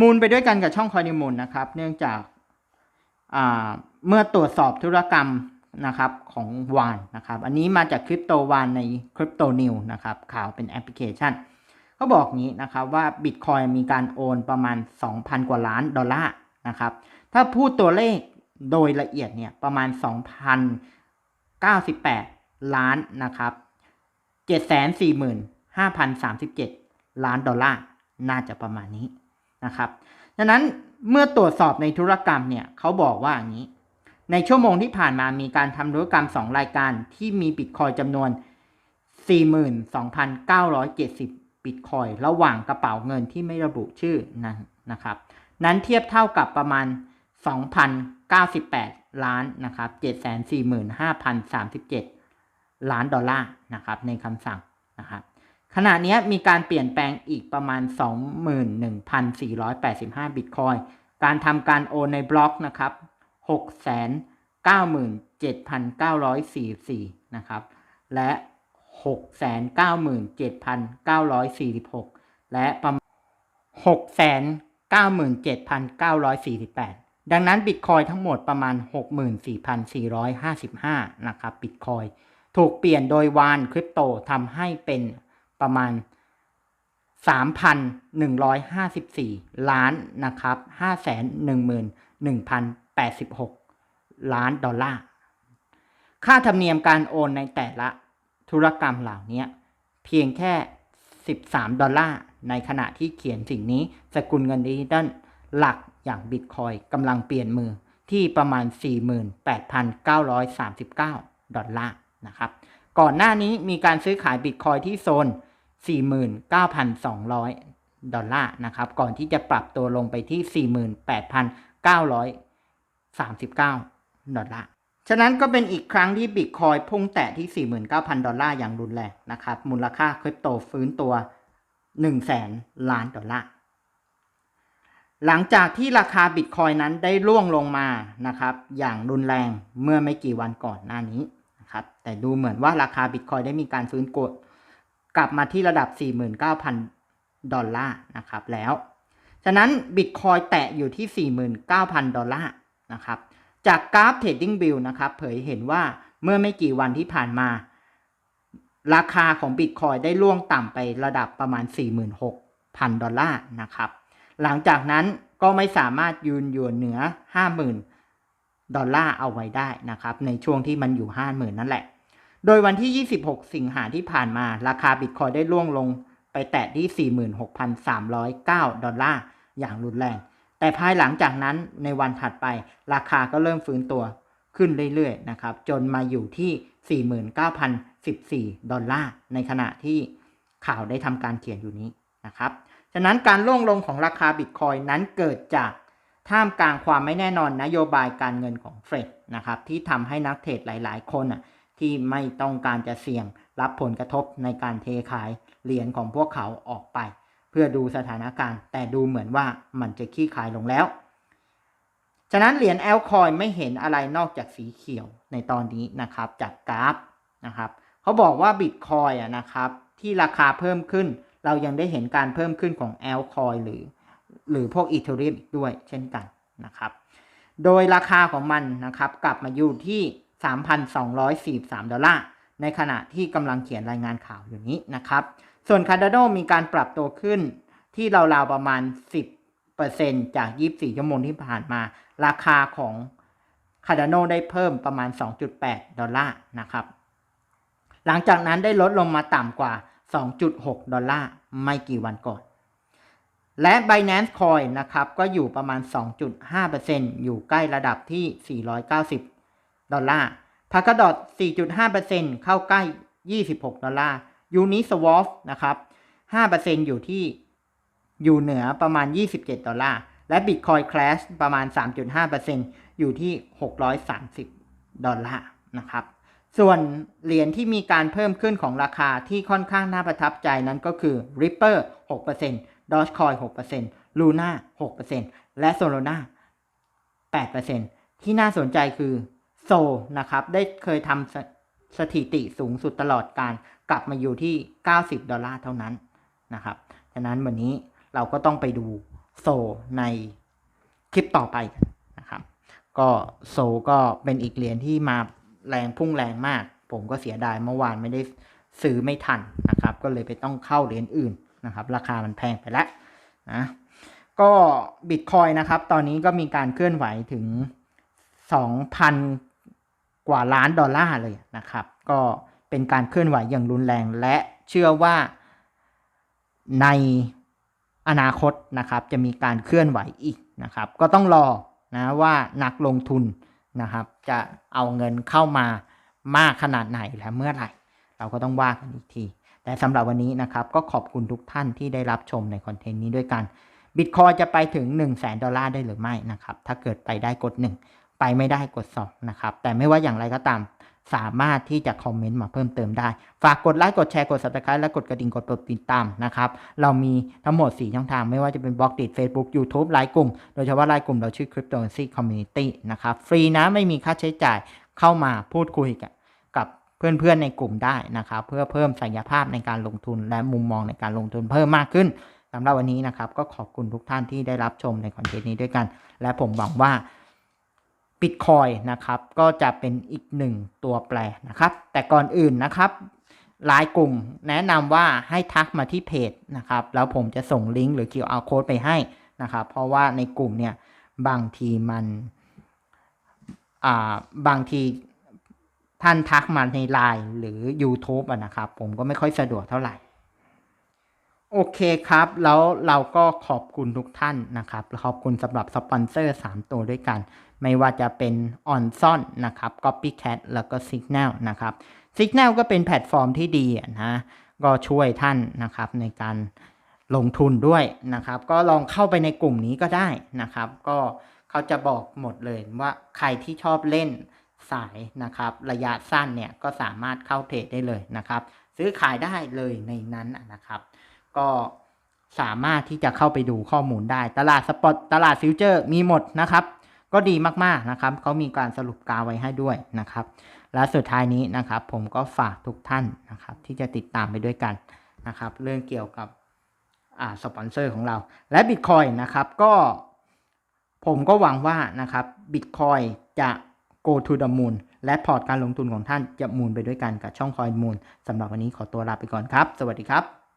มูลไปด้วยกันกับช่องคอยนิมูลนะครับ เนื่องจากาเมื่อตรวจสอบธุรกรรมนะครับของวานนะครับ อันนี้มาจากคริปโตวานในคริปโตนิวนะครับ ข่าวเป็นแอปพลิเคชันเขาบอกงี้นะครับว่าบิตคอยมีการโอนประมาณ 2,000 กว่าล้านดอลลาร์นะครับ ถ้าพูดตัวเลขโดยละเอียดเนี่ยประมาณ 2,098 ล้านนะครับ 745,037 ล้านดอลลาร์น่าจะประมาณนี้ นะครับดังนั้นเมื่อตรวจสอบในธุรกรรมเนี่ยเขาบอกว่าอย่างนี้ ในชั่วโมงที่ผ่านมามีการทำธุรกรรม 2 รายการที่มีบิตคอยจำนวน 42,970 บิตคอยระหว่างกระเป๋าเงินที่ไม่ระบุชื่อนะนะครับ นั้นเทียบเท่ากับประมาณ 2,098 ล้านนะครับ745,037 ล้านดอลลาร์นะครับในคำสั่งนะครับ ขณะนี้มีการเปลี่ยนแปลงอีกประมาณ 21,485 บิตคอยการทำการโอนในบล็อกนะครับ 697,944 นะครับ และ 697,946 และประมาณ 697,948 ดังนั้นบิตคอยทั้งหมดประมาณ 64,455 นะครับบิตคอยถูกเปลี่ยนโดยวานคริปโตทำให้เป็น ประมาณ 3,154 ล้านนะครับ 511,086 ล้านดอลลาร์ ค่าธรรมเนียมการโอนในแต่ละธุรกรรมเหล่านี้เพียงแค่ 13 ดอลลาร์ ในขณะที่เขียนสิ่งนี้สกุลเงินดิจิทัลหลักอย่างบิตคอยกำลังเปลี่ยนมือที่ประมาณ 48,939 ดอลลาร์นะครับ ก่อนหน้านี้มีการซื้อขายบิตคอยที่โซน 49,200 ดอลลาร์นะครับ ก่อนที่จะปรับตัวลงไปที่ 48,939 ดอลลาร์ ฉะนั้นก็เป็นอีกครั้งที่บิตคอยพุ่งแตะที่ 49,000 ดอลลาร์อย่างรุนแรงนะครับ มูลค่าคริปโตฟื้นตัว 100,000 ล้านดอลลาร์หลังจากที่ราคาบิตคอยนั้นได้ร่วงลงมานะครับ อย่างรุนแรงเมื่อไม่กี่วันก่อนหน้านี้นะครับ แต่ดูเหมือนว่าราคาบิตคอยได้มีการฟื้นกด กลับมาที่ระดับ 49,000 ดอลลาร์นะครับแล้ว ฉะนั้นบิตคอยแตะอยู่ที่ 49,000 ดอลลาร์นะครับจากกราฟ Trading View นะครับเผยเห็นว่าเมื่อไม่กี่วันที่ผ่านมา ราคาของบิตคอยได้ล่วงต่ำไประดับประมาณ 46,000 ดอลลาร์นะครับหลังจากนั้นก็ไม่สามารถยืนอยู่เหนือ 50,000 ดอลลาร์เอาไว้ได้นะครับในช่วงที่มันอยู่ 50,000 นั่นแหละ โดยวันที่ 26 สิงหาที่ผ่านมา ราคาบิตคอยได้ล่วงลงไปแตะที่ 46,309 ดอลลาร์ อย่างรุนแรง แต่ภายหลังจากนั้นในวันถัดไป ราคาก็เริ่มฟื้นตัวขึ้นเรื่อยๆ นะครับ จนมาอยู่ที่ 49,014 ดอลลาร์ ในขณะที่ข่าวได้ทำการเขียนอยู่นี้นะครับ ฉะนั้นการล่วงลงของราคาบิตคอยนั้นเกิดจากท่ามกลางความไม่แน่นอนนโยบายการเงินของเฟดนะครับที่ทำให้นักเทรดหลาย ๆ คนอะ ที่ไม่ต้องการจะเสี่ยงรับผลกระทบในการเทขายเหรียญของพวกเขาออกไป เพื่อดูสถานการณ์ แต่ดูเหมือนว่ามันจะขี้ขายลงแล้ว ฉะนั้นเหรียญแอลคอยไม่เห็นอะไรนอกจากสีเขียวในตอนนี้นะครับจากกราฟนะครับเขาบอกว่าบิตคอยนะครับที่ราคาเพิ่มขึ้น เรายังได้เห็นการเพิ่มขึ้นของแอลคอยหรือ หรือพวกอีเทเรียมอีกด้วยเช่นกันนะครับ โดยราคาของมันนะครับกลับมาอยู่ที่ 3,243 ดอลลาร์ ในขณะที่กำลังเขียนรายงานข่าวอยู่นี้นะครับ ส่วน Cardano มีการปรับตัวขึ้นที่ราวๆประมาณ 10%จาก 24 ชั่วโมงที่ผ่านมา ราคาของ Cardano ได้เพิ่มประมาณ 2.8 ดอลลาร์นะครับ หลังจากนั้นได้ลดลงมาต่ำกว่า 2.6 ดอลลาร์ไม่กี่วันก่อน และ Binance Coin นะครับ ก็อยู่ประมาณ 2.5%อยู่ใกล้ระดับที่ 490 ดอลลาร์ p a c a d o t 4.5%เข้าใกล้ 26 ดอลลาร์ Uniswap นะครับ 5%อยู่ที่อยู่เหนือประมาณ 27 ดอลลาร์ และ Bitcoin Crash ประมาณ 3.5%อยู่ที่ 630 ดอลลาร์นะครับ ส่วนเหรียญที่มีการเพิ่มขึ้นของราคาที่ค่อนข้างน่าประทับใจนั้นก็คือ Ripper 6% Dogecoin 6% Luna 6%และ Solana 8%ที่น่าสนใจคือ โซนะครับ ได้เคยทำสสถิติสูงสุดตลอดการกลับมาอยู่ที่ 90 ดอลลาร์เท่านั้นนะครับฉะนั้นวันนี้เราก็ต้องไปดูโซในคลิปต่อไปกันนะครับ ก็โซก็เป็นอีกเหรียญที่มาแรงพุ่งแรงมาก ผมก็เสียดายเมื่อวานไม่ได้ซื้อไม่ทันนะครับ ก็เลยไปต้องเข้าเหรียญอื่นนะครับ ราคามันแพงไปแล้วนะก็บิตคอยนะครับ ตอนนี้ก็มีการเคลื่อนไหวถึง 2,000 กว่าล้านดอลลาร์เลยนะครับ ก็เป็นการเคลื่อนไหวอย่างรุนแรงและเชื่อว่าในอนาคตนะครับจะมีการเคลื่อนไหวอีกนะครับ ก็ต้องรอนะว่านักลงทุนนะครับ จะเอาเงินเข้ามามากขนาดไหนและเมื่อไหร่ เราก็ต้องว่ากันอีกที แต่สำหรับวันนี้นะครับ ก็ขอบคุณทุกท่านที่ได้รับชมในคอนเทนต์นี้ด้วยกันบิตคอยจะไปถึง 1 0 0 0 0แดอลลาร์ได้หรือไม่นะครับ ถ้าเกิดไปได้กด 1 ไปไม่ได้กด2นะครับ แต่ไม่ว่าอย่างไรก็ตาม สามารถที่จะคอมเมนต์มาเพิ่มเติมได้ ฝากกดไลค์กดแชร์กด subscribe และกดกระดิ่งกดปิดติดตามนะครับ เรามีทั้งหมด 4 ช่องทางไม่ว่าจะเป็นบล็อกดิ Facebook YouTube ไลค์กลุ่ม โดยเฉพาะไลค์กลุ่มเราชื่อ Cryptocurrency Community นะครับ ฟรีนะไม่มีค่าใช้จ่ายเข้ามาพูดคุยกับกับเพื่อนๆในกลุ่มได้นะครับ เพื่อเพิ่มศักยภาพในการลงทุนและมุมมองในการลงทุนเพิ่มมากขึ้นสำหรับวันนี้นะครับ ก็ขอบคุณทุกท่านที่ได้รับชมในคอนเทนต์นี้ด้วยกัน และผมหวังว่า บิตคอยนะครับก็จะเป็นอีกหนึ่งตัวแปรนะครับ แต่ก่อนอื่นนะครับหลายกลุ่มแนะนำว่าให้ทักมาที่เพจนะครับ แล้วผมจะส่งลิงก์หรือ QR code ไปให้นะครับ เพราะว่าในกลุ่มเนี่ยบางทีมันอ่าบางทีท่านทักมาในไลน์หรือ YouTube อะนะครับ ผมก็ไม่ค่อยสะดวกเท่าไหร่ โอเคครับ แล้วเราก็ขอบคุณทุกท่านนะครับ ขอบคุณสำหรับสปอนเซอร์ 3 ตัวด้วยกัน ไม่ว่าจะเป็น On s o n นะครับ Copycat แล้วก็ Signal นะครับ Signal ก็เป็นแพลตฟอร์มที่ดีอะนะก็ช่วยท่านนะครับในการลงทุนด้วยนะครับ ก็ลองเข้าไปในกลุ่มนี้ก็ได้นะครับ ก็เขาจะบอกหมดเลยว่าใครที่ชอบเล่นสายนะครับ ระยะสั้นเนี่ยก็สามารถเข้าเทรดได้เลยนะครับ ซื้อขายได้เลยในนั้นนะครับ ก็สามารถที่จะเข้าไปดูข้อมูลได้ ตลาดสปอตตลาดฟิวเจอร์มีหมดนะครับ ก็ดีมากๆนะครับเขามีการสรุปกาไว้ให้ด้วยนะครับ และสุดท้ายนี้นะครับ ผมก็ฝากทุกท่านนะครับ ที่จะติดตามไปด้วยกันนะครับ เรื่องเกี่ยวกับอ่าสปอนเซอร์ของเรา และ Bitcoin นะครับก็ผมก็หวังว่านะครับ Bitcoin จะ go to the moon และพอร์ตการลงทุนของท่านจะมูนไปด้วยกันกับช่องคอยมูนสำหรับวันนี้ขอตัวลาไปก่อนครับ สวัสดีครับ